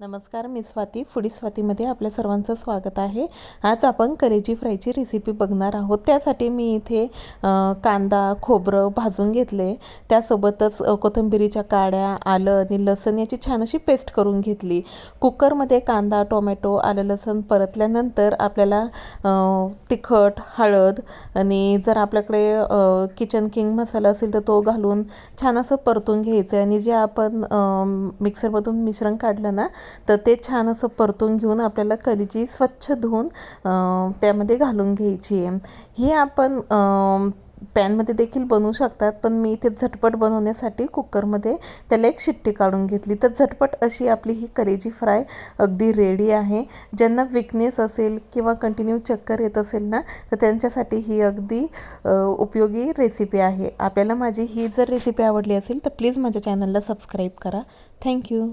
नमस्कार मी स्वाती. फुडी स्वातीमध्ये आपल्या सर्वांचं स्वागत आहे. आज आपण करेजी फ्रायची रेसिपी बघणार आहोत. त्यासाठी मी इथे कांदा खोबरं भाजून घेतले. त्यासोबतच कोथिंबिरीच्या काड्या आलं आणि लसण याची छान अशी पेस्ट करून घेतली. कुकरमध्ये कांदा टोमॅटो आलं लसण परतल्यानंतर आपल्याला तिखट हळद आणि जर आपल्याकडे किचन किंग मसाला असेल तर तो घालून छान असं परतून घ्यायचं आहे. आणि जे आपण मिक्सरमधून मिश्रण काढलं ना तर ते छान असं परतून घेऊन आपल्याला कलीची स्वच्छ धुवून त्यामध्ये घालून घ्यायची आहे. ही आपण पॅनमध्ये देखील बनवू शकतात पण मी इथे झटपट बनवण्यासाठी कुकरमध्ये त्याला एक शिट्टी काढून घेतली. तर झटपट अशी आपली ही कलेजी फ्राय अगदी रेडी आहे. ज्यांना विकनेस असेल किंवा कंटिन्यू चक्कर येत असेल ना तर त्यांच्यासाठी ही अगदी उपयोगी रेसिपी आहे. आपल्याला माझी ही जर रेसिपी आवडली असेल तर प्लीज माझ्या चॅनलला सबस्क्राईब करा. थँक्यू